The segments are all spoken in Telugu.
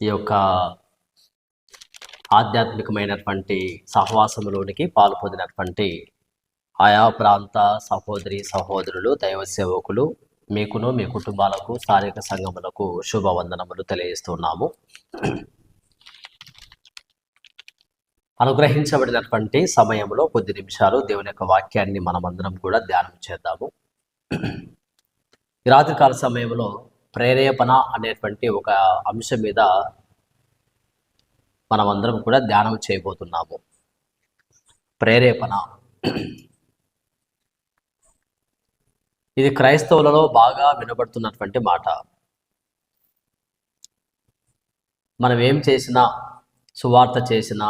ఈ యొక్క ఆధ్యాత్మికమైనటువంటి సహవాసంలోనికి పాలు పొందినటువంటి ఆయా ప్రాంత సహోదరి సహోదరులు దైవ సేవకులు మీకును మీ కుటుంబాలకు స్థానిక సంఘములకు శుభవందనములు తెలియజేస్తున్నాము. అనుగ్రహించబడినటువంటి సమయంలో కొద్ది నిమిషాలు దేవుని యొక్క వాక్యాన్ని మనమందరం కూడా ధ్యానం చేద్దాము. ఈ రాత్రికాల సమయంలో ప్రేరేపణ అనేటువంటి ఒక అంశం మీద మనమందరం కూడా ధ్యానం చేయబోతున్నాము. ప్రేరేపణ. ఇది క్రైస్తవులలో బాగా వినబడుతున్నటువంటి మాట. మనం ఏం చేసినా సువార్త చేసినా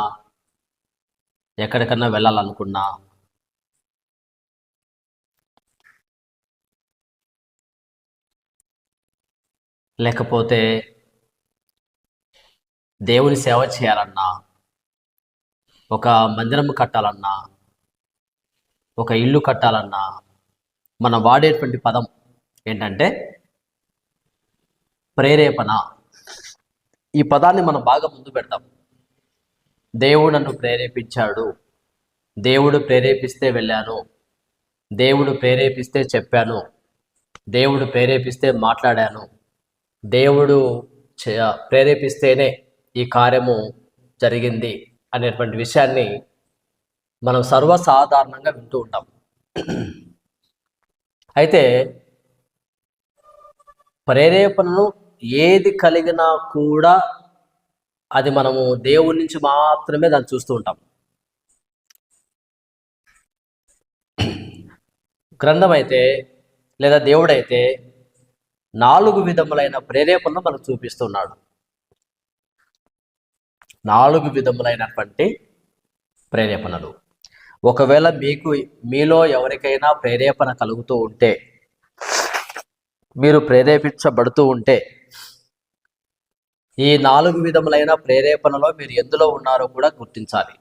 ఎక్కడికన్నా వెళ్ళాలనుకున్నా లేకపోతే దేవుని సేవ చేయాలన్నా ఒక మందిరం కట్టాలన్నా ఒక ఇల్లు కట్టాలన్నా మనం వాడేటువంటి పదం ఏంటంటే ప్రేరేపణ. ఈ పదాన్ని మనం బాగా ముందు పెడతాం దేవుడు నన్ను ప్రేరేపించాడు. దేవుడు ప్రేరేపిస్తే వెళ్ళాను. దేవుడు ప్రేరేపిస్తే చెప్పాను. దేవుడు ప్రేరేపిస్తే మాట్లాడాను. దేవుడు చే- ప్రేరేపిస్తేనే ఈ కార్యము జరిగింది అనేటువంటి విషయాన్ని మనం సర్వసాధారణంగా వింటూ ఉంటాం. అయితే ప్రేరేపణను ఏది కలిగినా కూడా అది మనము దేవుడి నుంచి మాత్రమే దాన్ని చూస్తూ ఉంటాం. గ్రంథమైతే లేదా దేవుడైతే నాలుగు విధములైన ప్రేరేపణలు మనకు చూపిస్తున్నాడు. నాలుగు విధములైనటువంటి ప్రేరేపణలు. ఒకవేళ మీకు మీలో ఎవరికైనా ప్రేరేపణ కలుగుతూ ఉంటే మీరు ప్రేరేపించబడుతూ ఉంటే ఈ నాలుగు విధములైన ప్రేరేపణలో మీరు ఎందులో ఉన్నారో కూడా గుర్తించాలి.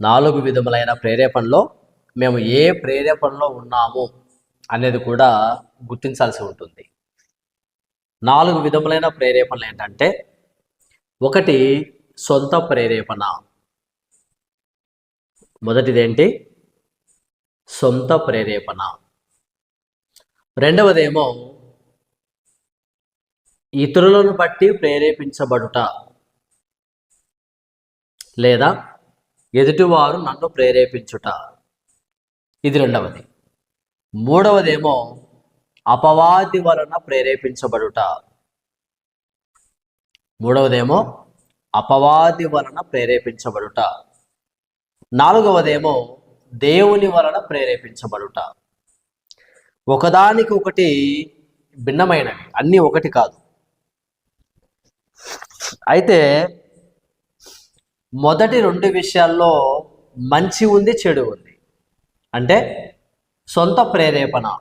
నాలుగు విధములైన ప్రేరేపణలో మేము ఏ ప్రేరేపణలో ఉన్నాము అనేది కూడా గుర్తించాల్సి ఉంటుంది. నాలుగు విధములైన ప్రేరేపణలు ఏంటంటే ఒకటి సొంత ప్రేరేపణ. మొదటిదేంటి? సొంత ప్రేరేపణ. రెండవదేమో ఇతరులను బట్టి ప్రేరేపించబడుట. లేదా ఎదుటివారు నన్ను ప్రేరేపించుట. ఇది రెండవది. మూడవదేమో అపవాది వలన ప్రేరేపించబడుట. మూడవదేమో అపవాది వలన ప్రేరేపించబడుట. నాలుగవదేమో దేవుని వలన ప్రేరేపించబడుట. ఒకదానికి ఒకటి భిన్నమైనవి అన్నీ ఒకటి కాదు. అయితే మొదటి రెండు విషయాల్లో మంచి ఉంది చెడు ఉంది. అంటే సొంత ప్రేరేపణ.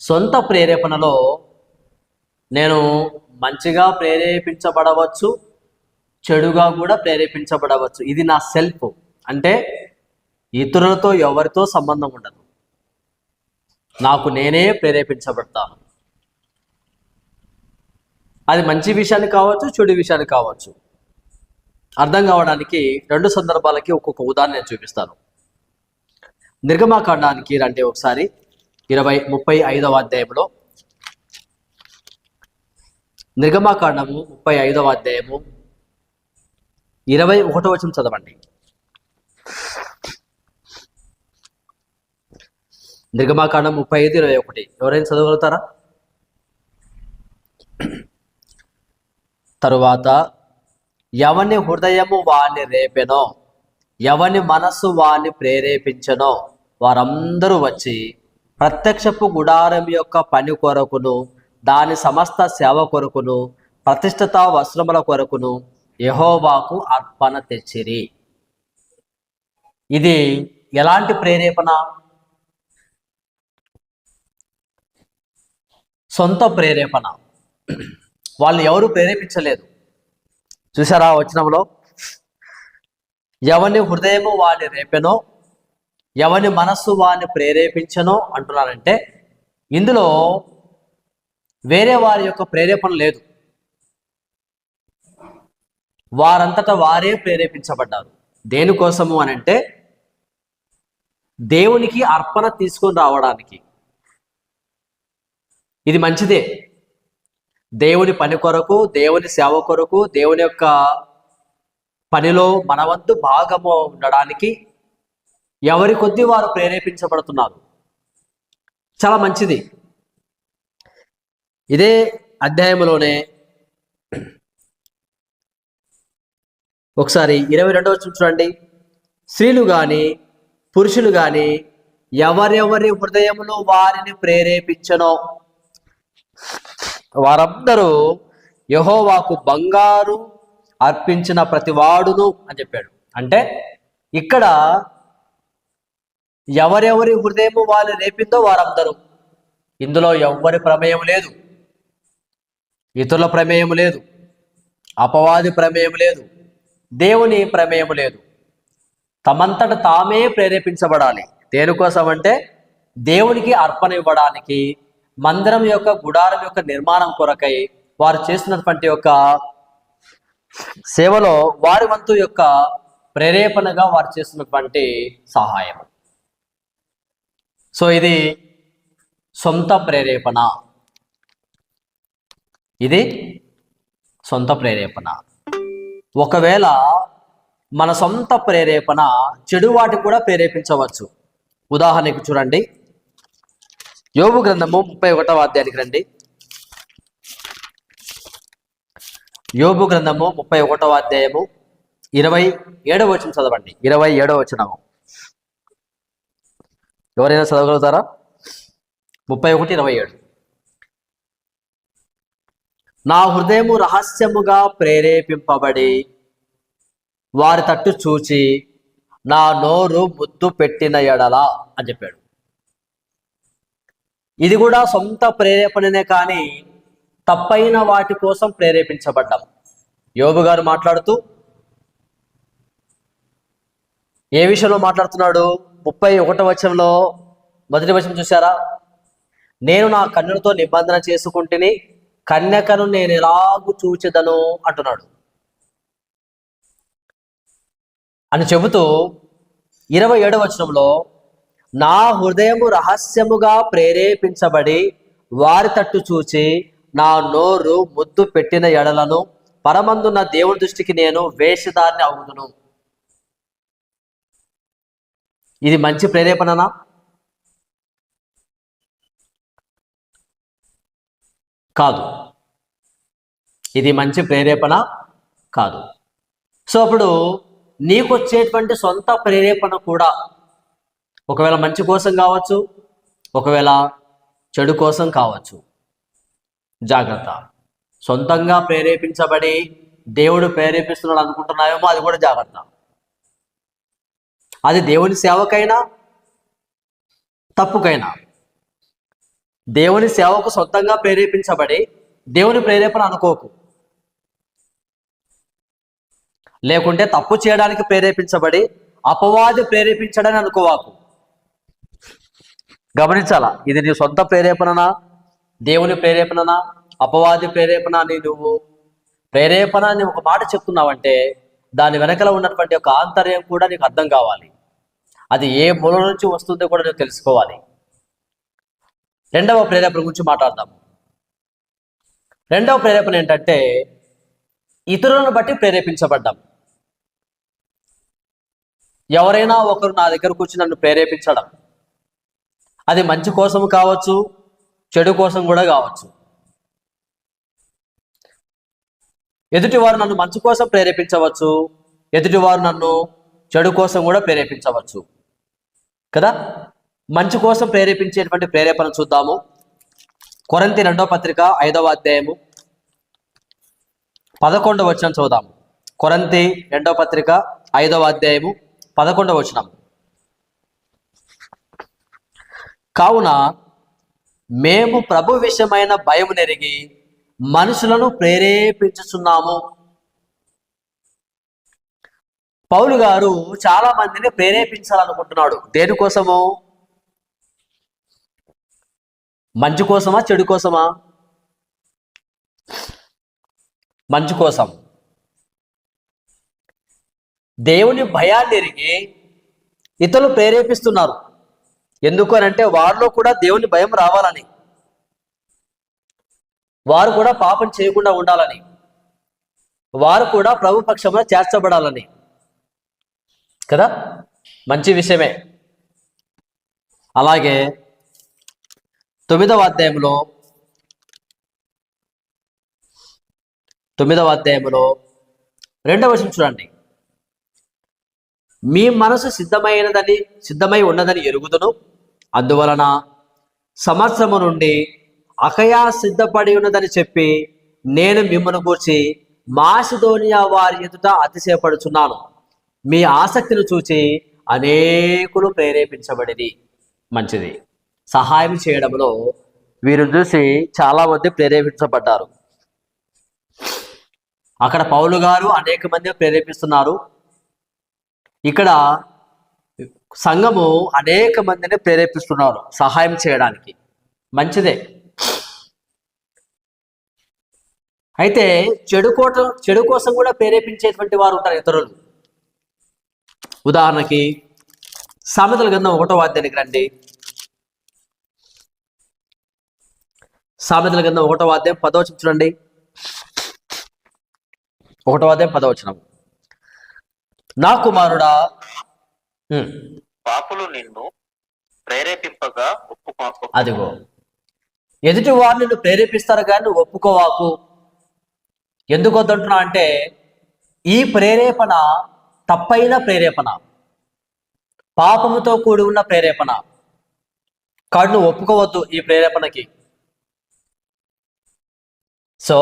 సొంత ప్రేరేపణలో నేను మంచిగా ప్రేరేపించబడవచ్చు చెడుగా కూడా ప్రేరేపించబడవచ్చు. ఇది నా సెల్ఫ్. అంటే ఇతరులతో ఎవరితో సంబంధం ఉండదు. నాకు నేనే ప్రేరేపించబడతాను అది మంచి విషయాన్ని కావచ్చు చెడు విషయాన్ని కావచ్చు. అర్థం కావడానికి రెండు సందర్భాలకి ఒక్కొక్క ఉదాహరణ నేను చూపిస్తాను. నిర్గమాకాండానికి రండి ఒకసారి. ఇరవై ముప్పై ఐదవ అధ్యాయంలో నిర్గమాకాండము ముప్పై ఐదవ అధ్యాయము. ఇరవై ఒకటో వచనం చదవండి. నిర్గమాకాండం ముప్పై ఐదు ఇరవై ఒకటి. ఎవరైనా చదవగలుగుతారా? తరువాత ఎవని హృదయము వాని రేపెనో ఎవని మనస్సు వాని ప్రేరేపించనో వారందరూ వచ్చి ప్రత్యక్షపు గుడారం యొక్క పని కొరకును దాని సమస్త సేవ కొరకును ప్రతిష్టత వస్త్రముల కొరకును యహోవాకు అర్పణ తెచ్చిరి. ఇది ఎలాంటి ప్రేరేపణ? సొంత ప్రేరేపణ. వాళ్ళు ఎవరు ప్రేరేపించలేదు. చూసారా వచనంలో? ఎవని హృదయము వాని రేపెనో ఎవరి మనస్సు వారిని ప్రేరేపించనో అంటున్నారంటే ఇందులో వేరే వారి యొక్క ప్రేరేపణ లేదు. వారంతటా వారే ప్రేరేపించబడ్డారు. దేనికోసము అని అంటే దేవునికి అర్పణ తీసుకొని రావడానికి. ఇది మంచిదే. దేవుని పని కొరకు దేవుని సేవ కొరకు దేవుని యొక్క పనిలో మనవంతు భాగము ఉండడానికి ఎవరి కొద్దీ వారు ప్రేరేపించబడుతున్నారు. చాలా మంచిది. ఇదే అధ్యాయంలోనే ఒకసారి ఇరవై రెండవ చూడండి. స్త్రీలు కానీ పురుషులు కానీ ఎవరెవరి హృదయంలో వారిని ప్రేరేపించనో వారందరూ యహోవాకు బంగారు అర్పించిన ప్రతివాడును అని చెప్పాడు. అంటే ఇక్కడ ఎవరెవరి హృదయము వాళ్ళు రేపిందో వారందరూ. ఇందులో ఎవ్వరి ప్రమేయం లేదు. ఇతరుల ప్రమేయం లేదు. అపవాది ప్రమేయం లేదు. దేవుని ప్రమేయం లేదు. తమంతట తామే ప్రేరేపించబడాలి. దేనికోసం అంటే దేవునికి అర్పణ ఇవ్వడానికి మందిరం యొక్క గుడారం యొక్క నిర్మాణం కొరకై వారు చేసినటువంటి యొక్క సేవలో వారి వంతు యొక్క ప్రేరేపణగా వారు చేస్తున్నటువంటి సహాయం సో ఇది సొంత ప్రేరేపణ. ఇది సొంత ప్రేరేపణ. ఒకవేళ మన సొంత ప్రేరేపణ చెడు వాటికి కూడా ప్రేరేపించవచ్చు. ఉదాహరణకు చూడండి. యోగు గ్రంథము ముప్పై ఒకటవ అధ్యాయానికి రండి. యోగు గ్రంథము ముప్పై ఒకటవ అధ్యాయము ఇరవై ఏడవ వచనం చదవండి. ఇరవై ఏడవ వచనము. ఎవరైనా చదవగలుగుతారా? ముప్పై ఒకటి ఇరవై ఏడు. నా హృదయము రహస్యముగా ప్రేరేపింపబడి వారి తట్టు చూచి నా నోరు ముద్దు పెట్టిన ఎడల అని చెప్పాడు. ఇది కూడా సొంత ప్రేరేపణనే కానీ తప్పైన వాటి కోసం ప్రేరేపించబడ్డాం. యోగు గారు మాట్లాడుతూ ఏ విషయంలో మాట్లాడుతున్నాడు? ముప్పై ఒకటో వచనంలో మొదటి వచనం చూసారా నేను నా కన్నులతో నిబంధన చేసుకుంటేనే కన్యకను నేను ఎలాగు చూచెదను అంటున్నాడు. అని చెబుతూ ఇరవై ఏడవ వచనంలో నా హృదయము రహస్యముగా ప్రేరేపించబడి వారి తట్టు చూచి నా నోరు ముద్దు పెట్టిన ఎడలను పరమందున్న దేవుని దృష్టికి నేను వేషధాన్ని అవుదును. ఇది మంచి ప్రేరేపణనా? కాదు. ఇది మంచి ప్రేరేపణ కాదు. సో అప్పుడు నీకు వచ్చేటువంటి సొంత ప్రేరేపణ కూడా ఒకవేళ మంచి కోసం కావచ్చు ఒకవేళ చెడు కోసం కావచ్చు. జాగ్రత్త. సొంతంగా ప్రేరేపించబడి దేవుడు ప్రేరేపిస్తున్నాడు అనుకుంటున్నావేమో అది కూడా జాగ్రత్త. అది దేవుని సేవకైనా? తప్పుకైనా? దేవుని సేవకు సొంతంగా ప్రేరేపించబడి దేవుని ప్రేరేపణ అనుకోకు. లేకుంటే తప్పు చేయడానికి ప్రేరేపించబడి అపవాది ప్రేరేపించడని అనుకోవాకు. గమనించాలా? ఇది నీ సొంత ప్రేరేపణనా? దేవుని ప్రేరేపణనా? అపవాది ప్రేరేపణ అని నువ్వు? ప్రేరేపణ అని ఒక మాట చెప్తున్నావంటే దాని వెనకల ఉన్నటువంటి ఒక ఆంతర్యం కూడా నీకు అర్థం కావాలి. అది ఏ మూల నుంచి వస్తుందో కూడా నువ్వు తెలుసుకోవాలి. రెండవ ప్రేరేపణ గురించి మాట్లాడదాం. రెండవ ప్రేరేపణ ఏంటంటే ఇతరులను బట్టి ప్రేరేపించబడ్డాం. ఎవరైనా ఒకరు నా దగ్గరకు వచ్చి నన్ను ప్రేరేపించడం అది మంచి కోసం కావచ్చు చెడు కోసం కూడా కావచ్చు. ఎదుటివారు నన్ను మంచి కోసం ప్రేరేపించవచ్చు ఎదుటివారు నన్ను చెడు కోసం కూడా ప్రేరేపించవచ్చు. కదా? మంచి కోసం ప్రేరేపించేటువంటి ప్రేరేపణ చూద్దాము. కొరంతి రెండో పత్రిక ఐదవ అధ్యాయము పదకొండవ వచనం చూద్దాము కొరంతి రెండో పత్రిక ఐదవ అధ్యాయము పదకొండవ వచనం. కావున మేము ప్రభు విషయమైన భయం నెరిగి మనుషులను ప్రేరేపించుచున్నాము. పౌలు గారు చాలా మందిని ప్రేరేపించాలనుకుంటున్నాడు. దేనికోసము మంచి కోసమా చెడు కోసమా? మంచి కోసం. దేవుని భయాన్ని ఎరిగి ఇతరులు ప్రేరేపిస్తున్నారు. ఎందుకు అని అంటే వారిలో కూడా దేవుని భయం రావాలని. వారు కూడా పాపం చేయకుండా ఉండాలని. వారు కూడా ప్రభుపక్షంలో చేర్చబడాలని. కదా? మంచి విషయమే. అలాగే తొమ్మిదవ అధ్యాయంలో తొమ్మిదవ అధ్యాయంలో రెండవ వర్షం చూడండి. మీ మనసు సిద్ధమైనదని సిద్ధమై ఉన్నదని ఎరుగుదును. అందువలన సంవత్సరము నుండి అకయా సిద్ధపడి ఉన్నదని చెప్పి నేను మిమ్మల్ని గూర్చి మాసిదోనియా వారి ఎదుట అతిశయపడుచున్నాను. మీ ఆసక్తిని చూచి అనేకులు ప్రేరేపించబడింది మంచిది. సహాయం చేయడంలో వీరిని చూసి చాలా మంది ప్రేరేపించబడ్డారు. అక్కడ పౌలు గారు అనేక మంది ప్రేరేపిస్తున్నారు. ఇక్కడ సంఘము అనేక మందిని ప్రేరేపిస్తున్నారు సహాయం చేయడానికి. మంచిదే. అయితే చెడు కోట చెడు కోసం కూడా ప్రేరేపించేటువంటి వారు ఉంటారు ఇతరులు. ఉదాహరణకి సామెతల గ్రంథం ఒకటో వాద్యానికి రండి. సామెతల గ్రంథం ఒకటో వాద్యం పదవచనం చూడండి. ఒకటో వాద్యం పదవచనం నా కుమారుడా పాపులు నిన్ను ప్రేరేపింపగా ఒప్పుకో అదిగో. ఎదుటి వారు నిన్ను ప్రేరేపిస్తారు కానీ నువ్వు ఒప్పుకోవాకు. ఎందుకు వద్దంటున్నా అంటే ఈ ప్రేరేపణ తప్పైన ప్రేరేపణ. పాపముతో కూడి ఉన్న ప్రేరేపణ. కాడు ఒప్పుకోవద్దు ఈ ప్రేరేపణకి. సో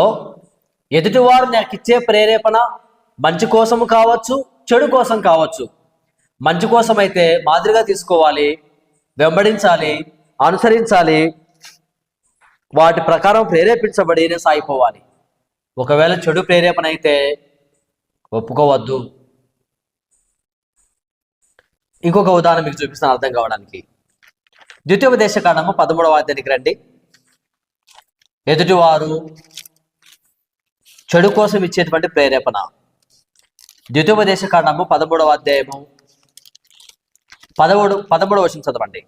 ఎదుటివారు నాకు ఇచ్చే ప్రేరేపణ మంచి కోసము కావచ్చు చెడు కోసం కావచ్చు. మంచి కోసం అయితే మాదిరిగా తీసుకోవాలి వెంబడించాలి అనుసరించాలి. వాటి ప్రకారం ప్రేరేపించబడినే సాగిపోవాలి. ఒకవేళ చెడు ప్రేరేపణ అయితే ఒప్పుకోవద్దు. ఇంకొక ఉదాహరణ మీకు చూపిస్తాను అర్థం కావడానికి. ద్వితీయోపదేశ కాండము పదమూడవ అధ్యాయానికి రండి. ఎదుటివారు చెడు కోసం ఇచ్చేటువంటి ప్రేరేపణ. ద్వితీయోపదేశ కాండము పదమూడవ అధ్యాయము పదమూడు పదమూడవ వచనం చదవండి.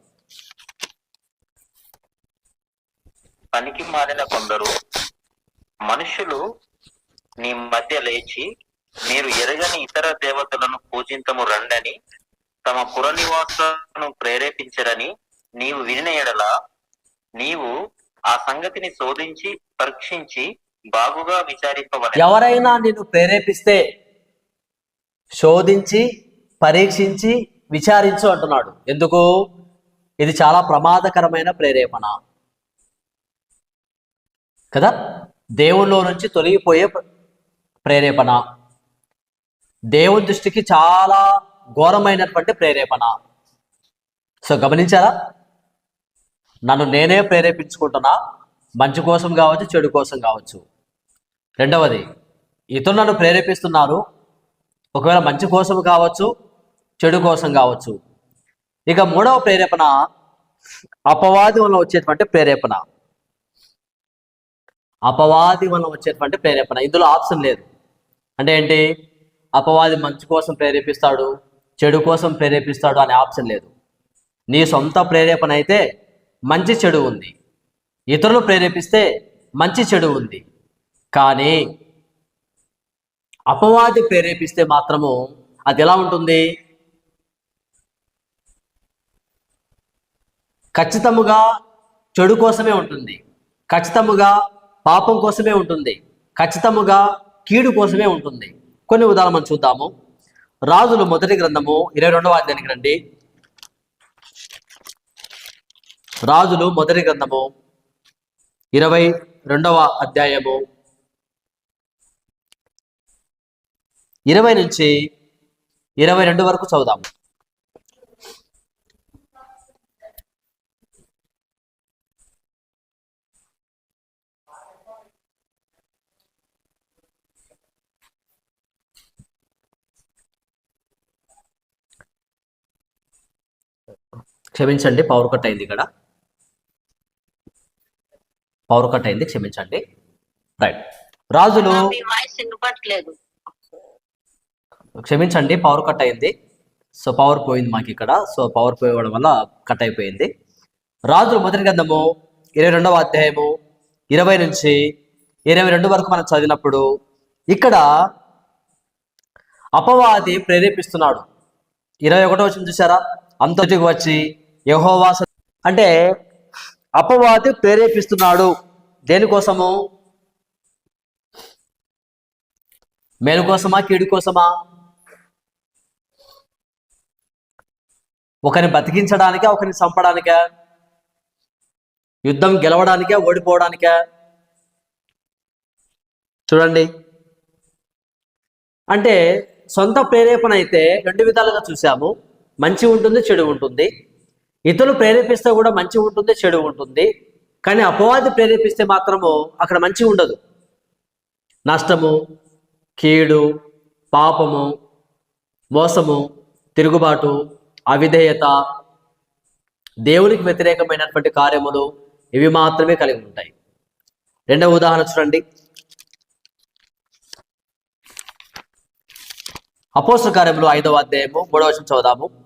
పనికి మారిన కొందరు మనుషులు నీ మధ్య లేచి మీరు ఎరగని ఇతర దేవతలను పూజించము రండని తమ పుర నివాసులను ప్రేరేపించరని నీవు వినిన ఎడల నీవు ఆ సంగతిని శోధించి పరీక్షించి బాగుగా విచారింపవలెను. ఎవరైనా నిన్ను ప్రేరేపిస్తే శోధించి పరీక్షించి విచారించు అంటున్నాడు. ఎందుకు? ఇది చాలా ప్రమాదకరమైన ప్రేరేపణ. కదా? దేవుల్లో నుంచి తొలగిపోయే ప్రేరేపణ. దేవుని దృష్టికి చాలా ఘోరమైనటువంటి ప్రేరేపణ. సో గమనించారా? నన్ను నేనే ప్రేరేపించుకుంటున్నా. మంచి కోసం కావచ్చు చెడు కోసం కావచ్చు. రెండవది ఇతరులు నన్ను ప్రేరేపిస్తున్నారు. ఒకవేళ మంచి కోసం కావచ్చు చెడు కోసం కావచ్చు. ఇక మూడవ ప్రేరేపణ అపవాది వల్ల వచ్చేటువంటి ప్రేరేపణ. అపవాది వల్ల వచ్చేటువంటి ప్రేరేపణ. ఇందులో ఆప్షన్ లేదు. అంటే ఏంటి? అపవాది మంచి కోసం ప్రేరేపిస్తాడు. చెడు కోసం ప్రేరేపిస్తాడు అనే ఆప్షన్ లేదు. నీ సొంత ప్రేరేపణ అయితే మంచి చెడు ఉంది. ఇతరులు ప్రేరేపిస్తే మంచి చెడు ఉంది. కానీ అపవాది ప్రేరేపిస్తే మాత్రము అది ఎలా ఉంటుంది? ఖచ్చితముగా చెడు కోసమే ఉంటుంది. ఖచ్చితముగా పాపం కోసమే ఉంటుంది. ఖచ్చితముగా కీడు కోసమే ఉంటుంది. కొన్ని ఉదాహరణ చూద్దాము. రాజులు మొదటి గ్రంథము ఇరవై రెండవ అధ్యాయానికి రండి. రాజులు మొదటి గ్రంథము ఇరవై రెండవ అధ్యాయము ఇరవై నుంచి ఇరవై రెండు వరకు చదువుదాము. క్షమించండి పవర్ కట్ అయింది ఇక్కడ. పవర్ కట్ అయింది క్షమించండి. రైట్. రాజులు క్షమించండి పవర్ కట్ అయింది. సో పవర్ పోయింది మాకు ఇక్కడ. సో పవర్ పోయడం వల్ల కట్ అయిపోయింది. రాజులు మొదటి గ్రంథము ఇరవై రెండవ అధ్యాయము ఇరవై నుంచి ఇరవై రెండు వరకు మనం చదివినప్పుడు ఇక్కడ అపవాది ప్రేరేపిస్తున్నాడు. ఇరవై ఒకటో వచ్చిన చూసారా అంతటికి వచ్చి యహోవాస అంటే అపవాది ప్రేరేపిస్తున్నాడు. దేనికోసము? మేలు కోసమా కీడు కోసమా ఒకరిని బతికించడానికా? ఒకరిని చంపడానికా? యుద్ధం గెలవడానికే? ఓడిపోవడానికా? చూడండి. అంటే సొంత ప్రేరేపణ అయితే రెండు విధాలుగా చూసాము మంచి ఉంటుంది చెడు ఉంటుంది. ఇతరులు ప్రేరేపిస్తే కూడా మంచి ఉంటుంది చెడు ఉంటుంది. కానీ అపవాది ప్రేరేపిస్తే మాత్రము అక్కడ మంచి ఉండదు. నష్టము కీడు పాపము మోసము తిరుగుబాటు అవిధేయత దేవునికి వ్యతిరేకమైనటువంటి కార్యములు ఇవి మాత్రమే కలిగి ఉంటాయి. రెండవ ఉదాహరణ చూడండి. అపోస్త కార్యములు ఐదవ అధ్యాయము మూడవ చదువుదాము.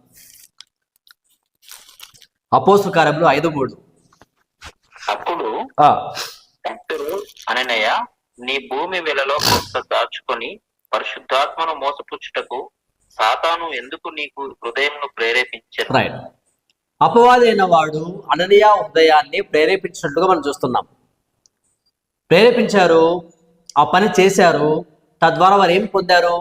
అపోస్ల కార్యములు ఐదు మూడు. అప్పుడు భక్తుడు అననయ్య నీ భూమి వెలలో కొంత దాచుకొని పరిశుద్ధాత్మను మోసపుచ్చుటకు సాతాను ఎందుకు నీకు హృదయంను ప్రేరేపించారు రైట్ అపవాది అయిన వాడు అననీయ హృదయాన్ని ప్రేరేపించినట్లుగా మనం చూస్తున్నాం. ప్రేరేపించారు ఆ పని చేశారు తద్వారా వారు ఏం పొందారు?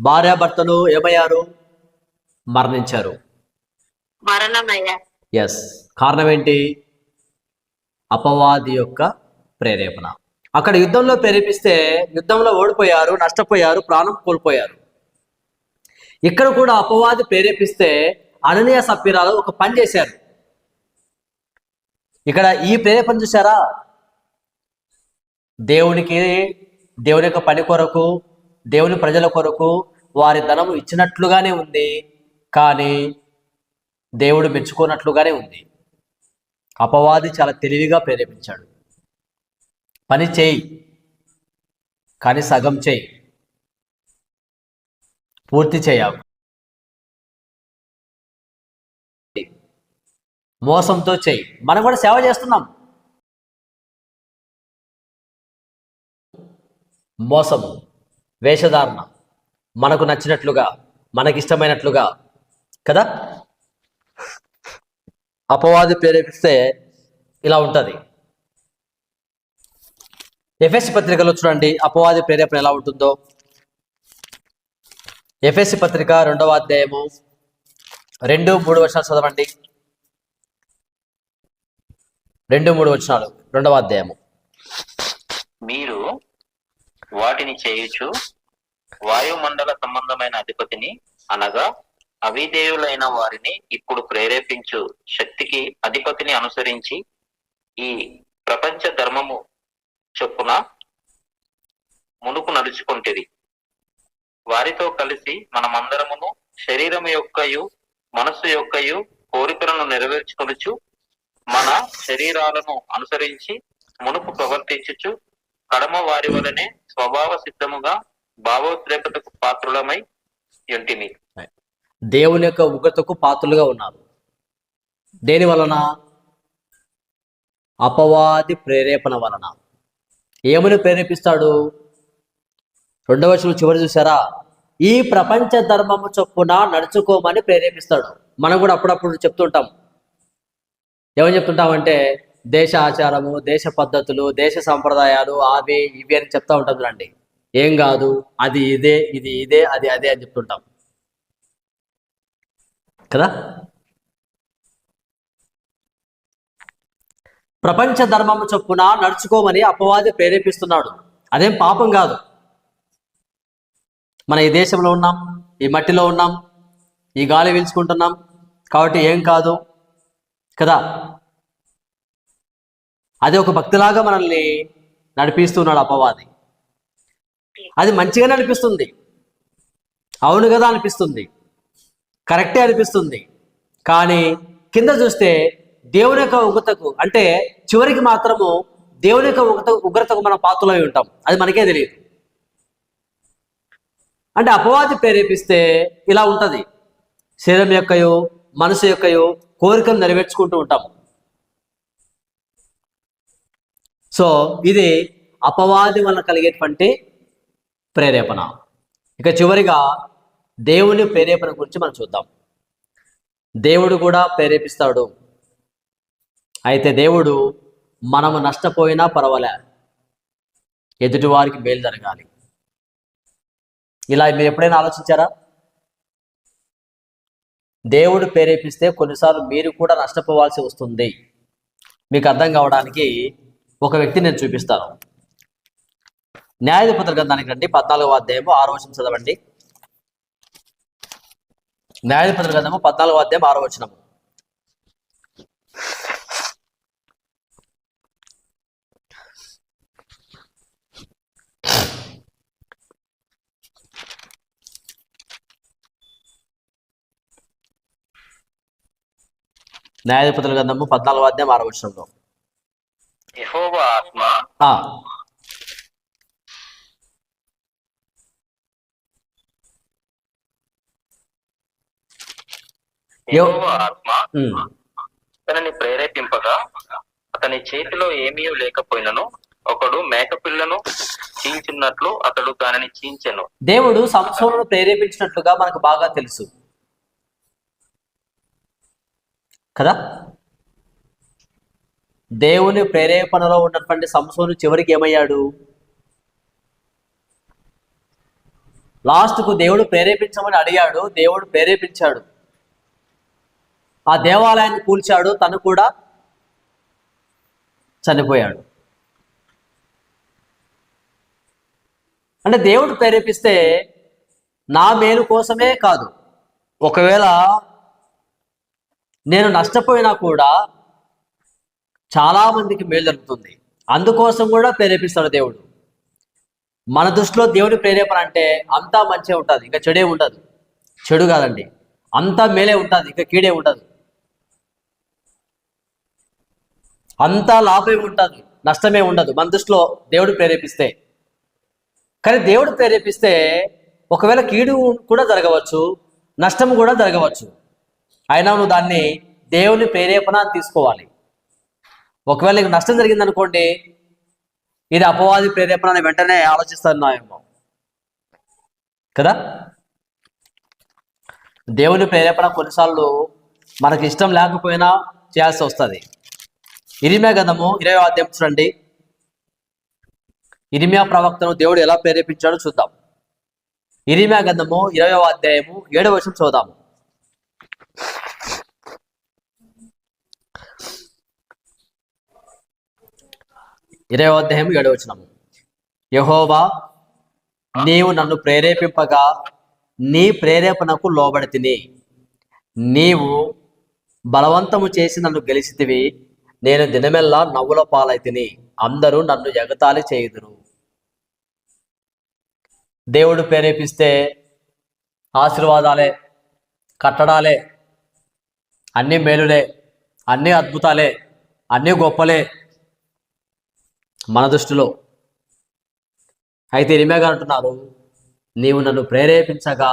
భార్యాభర్తలు ఏమయ్యారు? మరణించారు. ఎస్ కారణం ఏంటి అపవాది యొక్క ప్రేరేపణ. అక్కడ యుద్ధంలో ప్రేరేపిస్తే యుద్ధంలో ఓడిపోయారు నష్టపోయారు ప్రాణం కోల్పోయారు. ఇక్కడ కూడా అపవాది ప్రేరేపిస్తే అననీయ సభ్యురాలు ఒక పని చేశారు. ఇక్కడ ఈ ప్రేరేపణ చూసారా దేవునికి దేవుని యొక్క పని కొరకు దేవుని ప్రజల కొరకు వారి ధనము ఇచ్చినట్లుగానే ఉంది కానీ దేవుడు మెచ్చుకోనట్లుగానే ఉంది. అపవాది చాలా తెలివిగా ప్రేరేపించాడు. పని చేయి కానీ సగం చేయి. పూర్తి చేయవు మోసంతో చేయి. మనం కూడా సేవ చేస్తున్నాం. మోసము. వేషధారణ. మనకు నచ్చినట్లుగా మనకిష్టమైనట్లుగా కదా? అపవాది ప్రేరేపిస్తే ఇలా ఉంటుంది. ఎఫ్ఎస్సి పత్రికలో చూడండి అపవాది ప్రేరేపణ ఎలా ఉంటుందో. ఎఫ్ఎస్సి పత్రిక రెండవ అధ్యాయము రెండు మూడు వర్షాలు చదవండి. రెండు మూడు వచనాలు రెండవ అధ్యాయము. మీరు వాటిని చేయుచు వాయుమండల సంబంధమైన అధిపతిని అనగా అవిధేయులైన వారిని ఇప్పుడు ప్రేరేపించు శక్తికి అధిపతిని అనుసరించి ఈ ప్రపంచ ధర్మము చొప్పున మునుకు నడుచుకుంటేది వారితో కలిసి మనమందరమును శరీరము యొక్కయు మనస్సు యొక్కయు కోరికలను నెరవేర్చుకొనుచు మన శరీరాలను అనుసరించి మునుపు ప్రవర్తించుచు కడమ వారి వలనే స్వభావ సిద్ధముగా భావోద్రేకతకు పాత్రులమై ఎంటిమి దేవుని యొక్క ఉగ్రతకు పాత్రలుగా ఉన్నారు. దేని వలన? అపవాది ప్రేరేపణ వలన. ఏమని ప్రేరేపిస్తాడు? రెండవ వచనం చివరి చూసారా ఈ ప్రపంచ ధర్మము చొప్పున నడుచుకోమని ప్రేరేపిస్తాడు. మనం కూడా అప్పుడప్పుడు చెప్తుంటాం. ఏమని చెప్తుంటామంటే దేశ ఆచారము దేశ పద్ధతులు దేశ సంప్రదాయాలు అవి ఇవి అని చెప్తా ఉంటాం చూడండి. ఏం కాదు అది ఇదే ఇది ఇదే అది అదే అని చెప్తుంటాం. కదా? ప్రపంచ ధర్మము చొప్పున నడుచుకోమని అపవాది ప్రేరేపిస్తున్నాడు. అదేం పాపం కాదు. మన ఈ దేశంలో ఉన్నాం ఈ మట్టిలో ఉన్నాం ఈ గాలి పీల్చుకుంటున్నాం కాబట్టి ఏం కాదు. కదా? అది ఒక భక్తిలాగా మనల్ని నడిపిస్తున్నాడు అపవాది. అది మంచిగా అనిపిస్తుంది. అవును కదా అనిపిస్తుంది. కరెక్టే అనిపిస్తుంది. కానీ కింద చూస్తే దేవుని యొక్క ఉగ్రతకు అంటే చివరికి మాత్రము దేవుని యొక్క ఉగ్రత ఉగ్రతకు మనం పాత్రలై ఉంటాం. అది మనకే తెలియదు. అంటే అపవాది ప్రేరేపిస్తే ఇలా ఉంటుంది. శరీరం యొక్కయో మనసు యొక్కయో కోరికలు నెరవేర్చుకుంటూ ఉంటాం సో ఇది అపవాది వలన కలిగేటువంటి ప్రేరేపణ. ఇక చివరిగా దేవుని ప్రేరేపణ గురించి మనం చూద్దాం. దేవుడు కూడా ప్రేరేపిస్తాడు. అయితే దేవుడు మనము నష్టపోయినా పర్వాలే. ఎదుటి వారికి మేలు జరగాలి. ఇలా మీరు ఎప్పుడైనా ఆలోచించారా? దేవుడు ప్రేరేపిస్తే కొన్నిసార్లు మీరు కూడా నష్టపోవాల్సి వస్తుంది. మీకు అర్థం కావడానికి ఒక వ్యక్తి నేను చూపిస్తాను. న్యాయాధిపతుల గ్రంథానికి రండి పద్నాలుగో అధ్యాయము ఆరో వచనం చదవండి. న్యాయాధిపతుల గ్రంథము పద్నాలుగో అధ్యాయం ఆరో వచనము. న్యాయాధిపతుల గ్రంథము పద్నాలుగో అధ్యాయం ఆరో వచనంలో. యెహోవా ఆత్మ. యెహోవా ఆత్మ. అతనిని ప్రేరేపింపగా అతని చేతిలో ఏమీ లేకపోయినను ఒకడు మేకపిల్లను చీల్చినట్లు అతడు దానిని చీల్చెను. దేవుడు సంసోను ప్రేరేపించినట్లుగా మనకు బాగా తెలుసు. కదా? దేవుని ప్రేరేపణలో ఉన్నటువంటి సంసోను చివరికి ఏమయ్యాడు? లాస్ట్కు దేవుడు ప్రేరేపించమని అడిగాడు దేవుడు ప్రేరేపించాడు. ఆ దేవాలయాన్ని కూల్చాడు తను కూడా చనిపోయాడు. అంటే దేవుడు ప్రేరేపిస్తే నా మేలు కోసమే కాదు. ఒకవేళ నేను నష్టపోయినా కూడా చాలా మందికి మేలు జరుగుతుంది. అందుకోసం కూడా ప్రేరేపిస్తాడు దేవుడు. మన దృష్టిలో దేవుడి ప్రేరేపణ అంటే అంతా మంచిగా ఉంటుంది ఇంకా చెడే ఉండదు. చెడు కాదండి. అంతా మేలే ఉంటుంది ఇంకా కీడే ఉండదు. అంతా లాభమే ఉంటుంది నష్టమే ఉండదు. మన దృష్టిలో దేవుడు ప్రేరేపిస్తే. కానీ దేవుడు ప్రేరేపిస్తే ఒకవేళ కీడు కూడా జరగవచ్చు నష్టం కూడా జరగవచ్చు. అయినా నువ్వు దాన్ని దేవుని ప్రేరేపణ తీసుకోవాలి. ఒకవేళ నీకు నష్టం జరిగింది అనుకోండి ఇది అపవాది ప్రేరేపణ అని వెంటనే ఆలోచిస్తున్నాయేమో కదా? దేవుని ప్రేరేపణ కొన్నిసార్లు మనకి ఇష్టం లేకపోయినా చేయాల్సి వస్తుంది. ఇరిమే గంధము ఇరవై అధ్యాయం చూడండి. ఇరిమియా ప్రవక్తను దేవుడు ఎలా ప్రేరేపించాడో చూద్దాం. ఇరిమియా గంధము ఇరవై అధ్యాయము ఏడవ వర్షం చూద్దాము ఇరవై అధ్యాయం ఏడవ యహోవా నీవు నన్ను ప్రేరేపింపగా నీ ప్రేరేపణకు లోబడి తిని నీవు బలవంతము చేసి నన్ను గెలిచితివి. నేను దినమెల్లా నవ్వుల పాలైతిని. అందరూ నన్ను ఎగతాళి చేయుదురు. దేవుడు ప్రేరేపిస్తే ఆశీర్వాదాలే కట్టడాలే అన్ని మేలులే అన్ని అద్భుతాలే అన్ని గొప్పలే మన దృష్టిలో. అయితే ఇరిమే గారు అంటున్నారు నీవు నన్ను ప్రేరేపించగా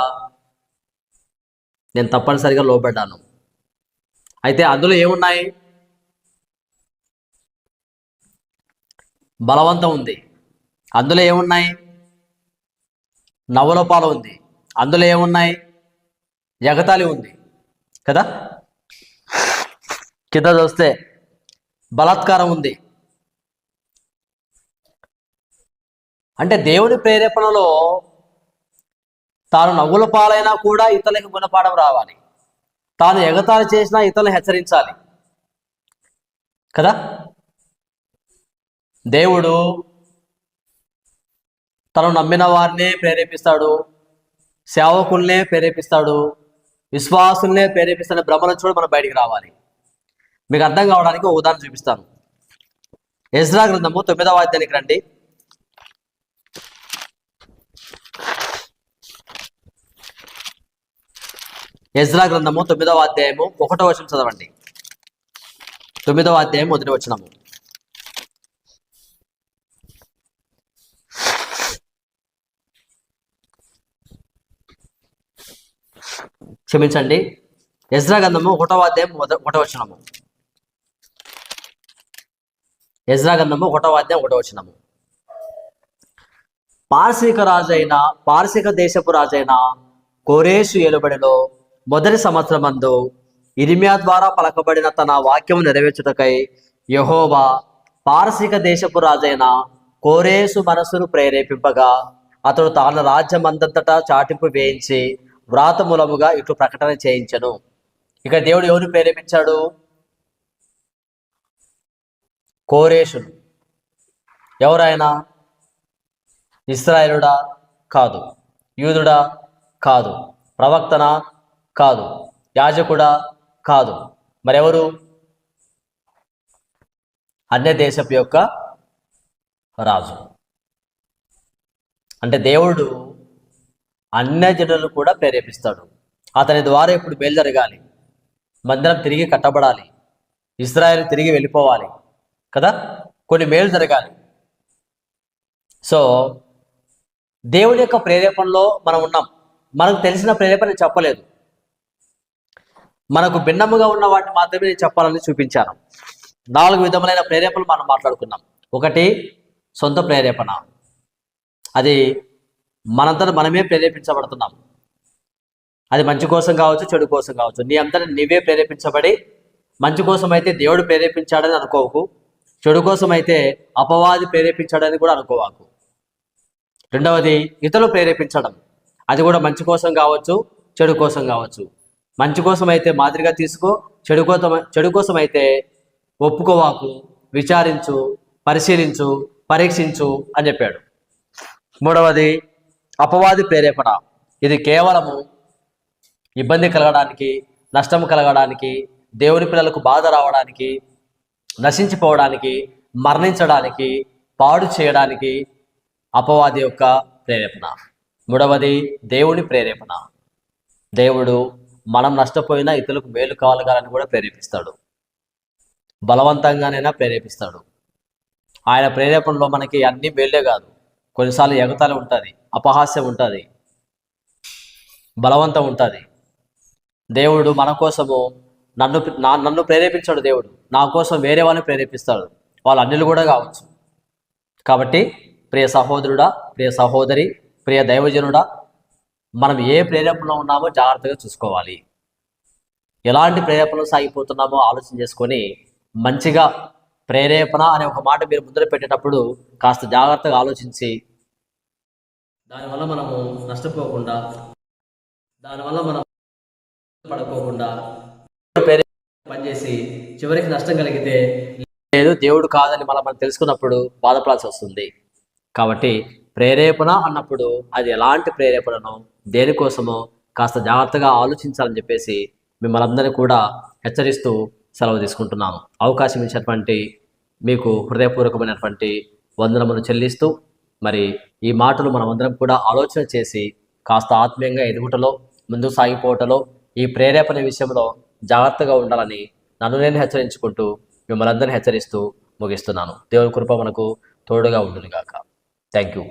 నేను తప్పనిసరిగా లోపడ్డాను అయితే అందులో ఏమున్నాయి? బలవంతం ఉంది. అందులో ఏమున్నాయి? నవలోపాలు ఉంది. అందులో ఏమున్నాయి? ఎగతాళి ఉంది. కదా? కింద చూస్తే బలాత్కారం ఉంది. అంటే దేవుని ప్రేరేపణలో తాను నవ్వుల పాలైనా కూడా ఇతరులకు గుణపాఠం రావాలి. తాను ఎగతాళి చేసినా ఇతరులను హెచ్చరించాలి. కదా? దేవుడు తను నమ్మిన వారినే ప్రేరేపిస్తాడు. సేవకుల్నే ప్రేరేపిస్తాడు. విశ్వాసుల్నే ప్రేరేపిస్తాడు భ్రమలను చూడు మనం బయటికి రావాలి. మీకు అర్థం కావడానికి ఒక ఉదాహరణ చూపిస్తాను. ఎజ్రా గ్రంథము తొమ్మిదవ అధ్యాయానికి రండి. ఎజ్రా గ్రంథము తొమ్మిదవ అధ్యాయము ఒకటో వచనం చదవండి. తొమ్మిదవ అధ్యాయం మొదటి వచనము. క్షమించండి. ఎజ్రా గంధము ఒకటవ అధ్యాయం ఒకటో వచనము. ఎజ్రా గంధము ఒకటవ అధ్యాయం ఒకటో వచనము. పార్శిక రాజైన పార్శిక దేశపు రాజైన కోరేసు ఏలుబడిలో మొదటి సంవత్సరమందు ఇరిమియా ద్వారా పలకబడిన తన వాక్యం నెరవేర్చుటకై యహోవా పారసీక దేశపు రాజైన కోరేసు మనసును ప్రేరేపింపగా అతడు తాను రాజ్యమందంతటా చాటింపు వేయించి వ్రాత మూలముగా ఇటు ప్రకటన చేయించను. ఇక దేవుడు ఎవరు ప్రేరేపించాడు? కోరేషును. ఎవరైనా ఇస్రాయేలుడా కాదు. యూదుడా కాదు. ప్రవక్తన? కాదు. యాజకుడా కాదు. మరెవరు? అన్య దేశపు యొక్క రాజు. అంటే దేవుడు అన్య జనులు కూడా ప్రేరేపిస్తాడు. అతని ద్వారా ఇప్పుడు మేలు జరగాలి. మందిరం తిరిగి కట్టబడాలి. ఇస్రాయేల్ తిరిగి వెళ్ళిపోవాలి. కదా? కొన్ని మేలు జరగాలి. సో దేవుని యొక్క ప్రేరేపణలో మనం ఉన్నాం. మనకు తెలిసిన ప్రేరేపణ చెప్పలేదు. మనకు భిన్నముగా ఉన్న వాటిని మాత్రమే నేను చెప్పాలని చూపించాను. నాలుగు విధములైన ప్రేరేపణలు మనం మాట్లాడుకున్నాం. ఒకటి సొంత ప్రేరేపణ. అది మనంతా మనమే ప్రేరేపించబడుతున్నాం. అది మంచి కోసం కావచ్చు చెడు కోసం కావచ్చు. నీ అంతటా నీవే ప్రేరేపించబడి మంచి కోసం అయితే దేవుడు ప్రేరేపించాడని అనుకోకు. చెడు కోసం అయితే అపవాది ప్రేరేపించాడని కూడా అనుకోవాకు. రెండవది ఇతరులు ప్రేరేపించడం. అది కూడా మంచి కోసం కావచ్చు చెడు కోసం కావచ్చు. మంచి కోసం అయితే మాదిరిగా తీసుకో చెడు కోసం చెడు కోసం అయితే ఒప్పుకోవాకు విచారించు పరిశీలించు పరీక్షించు అని చెప్పాడు. మూడవది అపవాది ప్రేరేపణ. ఇది కేవలము ఇబ్బంది కలగడానికి నష్టం కలగడానికి దేవుని పిల్లలకు బాధ రావడానికి నశించిపోవడానికి మరణించడానికి పాడు చేయడానికి అపవాది యొక్క ప్రేరేపణ. మూడవది దేవుని ప్రేరేపణ. దేవుడు మనం నష్టపోయినా ఇతరులకు మేలు కావాలని కూడా ప్రేరేపిస్తాడు. బలవంతంగానైనా ప్రేరేపిస్తాడు. ఆయన ప్రేరేపణలో మనకి అన్ని మేలే కాదు. కొన్నిసార్లు ఎగతాలు ఉంటుంది అపహాస్యం ఉంటుంది బలవంతం ఉంటుంది. దేవుడు మన కోసము నన్ను నా నన్ను ప్రేరేపించాడు దేవుడు. నా కోసం వేరే వాళ్ళని ప్రేరేపిస్తాడు. వాళ్ళ అన్నిలు కూడా కావచ్చు. కాబట్టి ప్రియ సహోదరుడా ప్రియ సహోదరి ప్రియ దైవజనుడా మనం ఏ ప్రేరేపణలో ఉన్నామో జాగ్రత్తగా చూసుకోవాలి. ఎలాంటి ప్రేరేపణలు సాగిపోతున్నామో ఆలోచన చేసుకొని మంచిగా ప్రేరేపణ అనే ఒక మాట మీరు ముద్ర పెట్టేటప్పుడు కాస్త జాగ్రత్తగా ఆలోచించి దానివల్ల మనము నష్టపోకుండా దానివల్ల మనం పడుకోకుండా ప్రేరేపణ పనిచేసి చివరికి నష్టం కలిగితే లేదు దేవుడు కాదని మనం మనం తెలుసుకున్నప్పుడు బాధపడాల్సి వస్తుంది. కాబట్టి ప్రేరేపణ అన్నప్పుడు అది ఎలాంటి ప్రేరేపణను దేనికోసమో కాస్త జాగ్రత్తగా ఆలోచించాలని చెప్పేసి మిమ్మల్ని అందరినీ కూడా హెచ్చరిస్తూ సెలవు తీసుకుంటున్నాను. అవకాశం ఇచ్చినటువంటి మీకు హృదయపూర్వకమైనటువంటి వందనమును చెల్లిస్తూ మరి ఈ మాటలు మనమందరం కూడా ఆలోచన చేసి కాస్త ఆత్మీయంగా ఎదుగుటలో ముందుకు సాగిపోవటలో ఈ ప్రేరేపణ విషయంలో జాగ్రత్తగా ఉండాలని నన్ను నేను హెచ్చరించుకుంటూ మిమ్మల్ని అందరినీ హెచ్చరిస్తూ ముగిస్తున్నాను. దేవుని కృప మనకు తోడుగా ఉంటుంది థ్యాంక్ యూ